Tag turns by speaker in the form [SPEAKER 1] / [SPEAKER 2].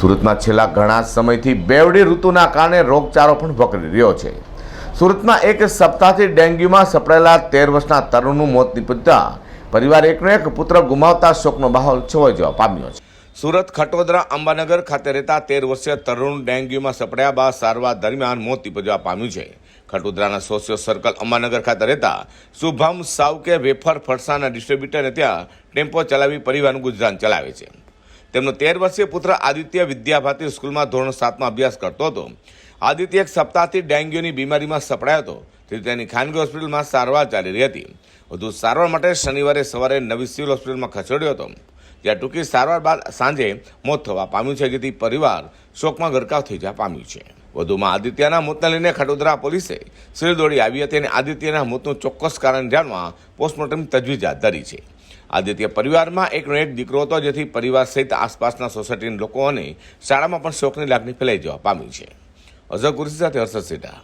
[SPEAKER 1] સુરતમાં છેલ્લા ઘણા સમયથી બેવડી ઋતુના કારણે રોગચાળો પણ વકરી રહ્યો છે. સુરતમાં એક સપ્તાહથી ડેન્ગ્યુમાં સપડાયેલા તેર વર્ષના તરુણનું મોત નીપજતા પરિવાર એકનો એક પુત્ર ગુમાવતા શોકનો માહોલ છવાઈ જવા પામ્યો છે. સુરત ખટોદરા અંબાનગર ખાતે રહેતા તેર વર્ષીય તરુણ ડેન્ગ્યુમાં સપડ્યા બાદ સારવાર દરમિયાન મોત નીપજવા પામ્યું છે. ખટોદરાના સોશિયો સર્કલ અંબાનગર ખાતે રહેતા શુભમ સાવકે વેફર ફરસાના ડિસ્ટ્રીબ્યુટરને ત્યાં ટેમ્પો ચલાવી પરિવારનું ગુજરાન ચલાવે છે. તેમનો તેર વર્ષીય પુત્ર આદિત્ય વિદ્યાભારતી સ્કૂલમાં ધોરણ સાતમાં અભ્યાસ કરતો હતો. આદિત્ય એક સપ્તાહથી ડેન્ગ્યુની બીમારીમાં સપડાયો હતો. તેથી તેની ખાનગી હોસ્પિટલમાં સારવાર ચાલી રહી હતી. વધુ સારવાર માટે શનિવારે સવારે નવી સિવિલ હોસ્પિટલમાં ખસેડ્યો હતો. જ્યાં ટૂંકી સારવાર બાદ સાંજે મોત થવા પામ્યું છે, જેથી પરિવાર શોકમાં ગરકાવ થઈ જવા પામ્યું છે. વધુમાં આદિત્યના મોતને લઈને ખડોદરા પોલીસે દોડી આવી હતી અને આદિત્યના મોતનું ચોક્કસ કારણ જાણવા પોસ્ટમોર્ટમ તજવીજ હાથ ધરી છે. આદિત્ય પરિવારમાં એકનો એક દીકરો હતો જેથી પરિવાર સહિત આસપાસના સોસાયટીના લોકો અને શાળામાં પણ શોકની લાગણી ફેલાઈ જવા પામી છે. અઝર કુરશી સાથે હર્ષદ સેઠા